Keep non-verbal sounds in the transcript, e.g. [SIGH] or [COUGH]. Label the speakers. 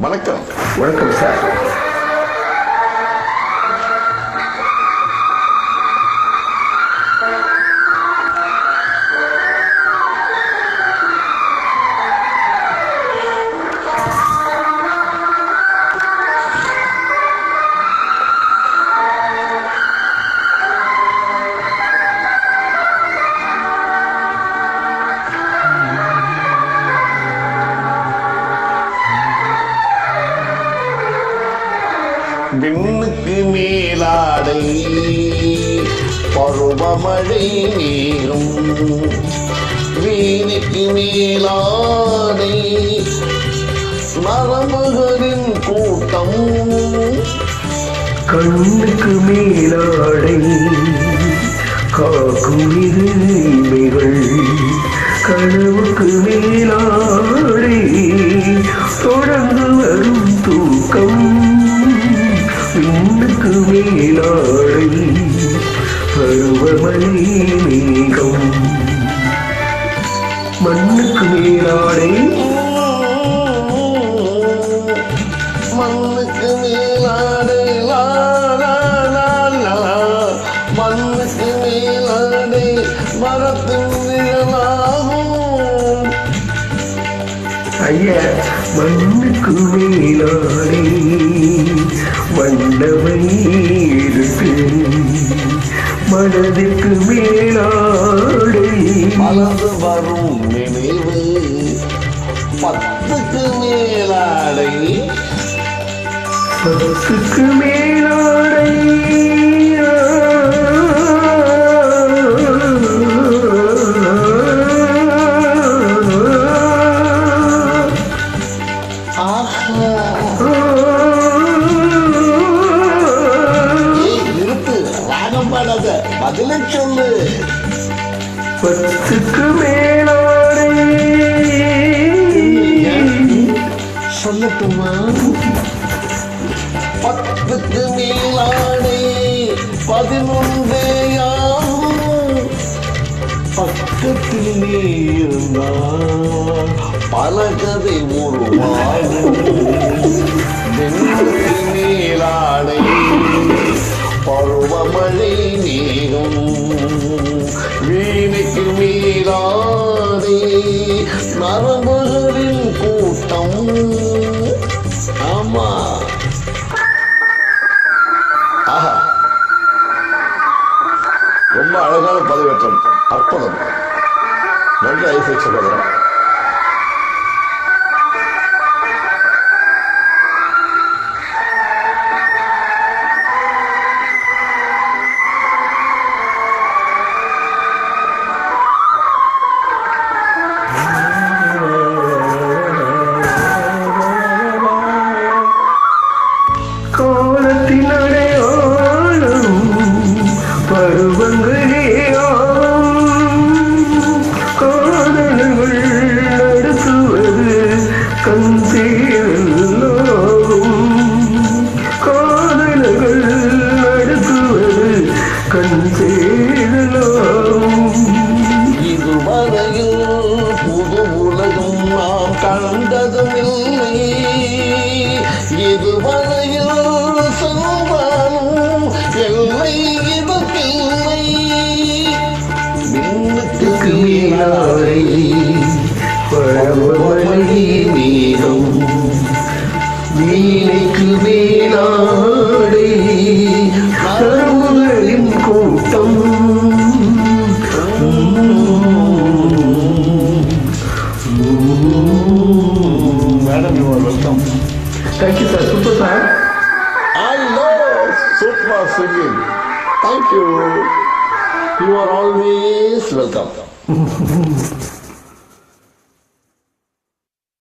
Speaker 1: வணக்கம்
Speaker 2: வணக்கம் சார்
Speaker 1: விண்ணுக்கு மேலாடை பருவமழை நீரும் வீணுக்கு மேலாடை நரம்புகளின் கூட்டம்
Speaker 2: கண்ணுக்கு மேலா பருவமணி மேகம் மண்ணுக்கு மேலாடை
Speaker 1: மண்ணுக்கு மேலாடை மண்ணுக்கு மேலாடை மரத்தின் நிழலாகும்
Speaker 2: ஐயா மண்ணுக்கு மேலாடை. மனதிற்கு மேலாடை
Speaker 1: மலர்ந்து வரும் நினைவு. பத்துக்கு மேலாடை.
Speaker 2: பத்துக்கு மேலாடை
Speaker 1: ராகம் பாடாத பதிலை சொல்லு.
Speaker 2: பத்துக்கு மேலாடை.
Speaker 1: சொல்லட்டுமா? பத்துக்கு மேலாடை. பதினொன்றேயாகும் பக்கத்தில் நீ இருந்தால் பல கதை உருவாகும். வெண்ணுக்கு மீறாதே மேலாடை நரம்புகளின் கூட்டம். ஆமா. ஆஹா. ரொம்ப அழகான பதிவேற்றம். அற்புதம். நன்றி ஐசக் சகோதரன்
Speaker 2: கண் நடத்துவது கண் தேடலாகும்
Speaker 1: இதுவரையில் புது உலகம் நாம் கண்டதும் இல்லை இதுவரையில் சென்றாலும் எல்லை
Speaker 2: பழமொழி Madam,
Speaker 1: you are welcome. Thank
Speaker 2: you, sir. Super, sir.
Speaker 1: I love super singing. Thank you. You are always welcome. [LAUGHS]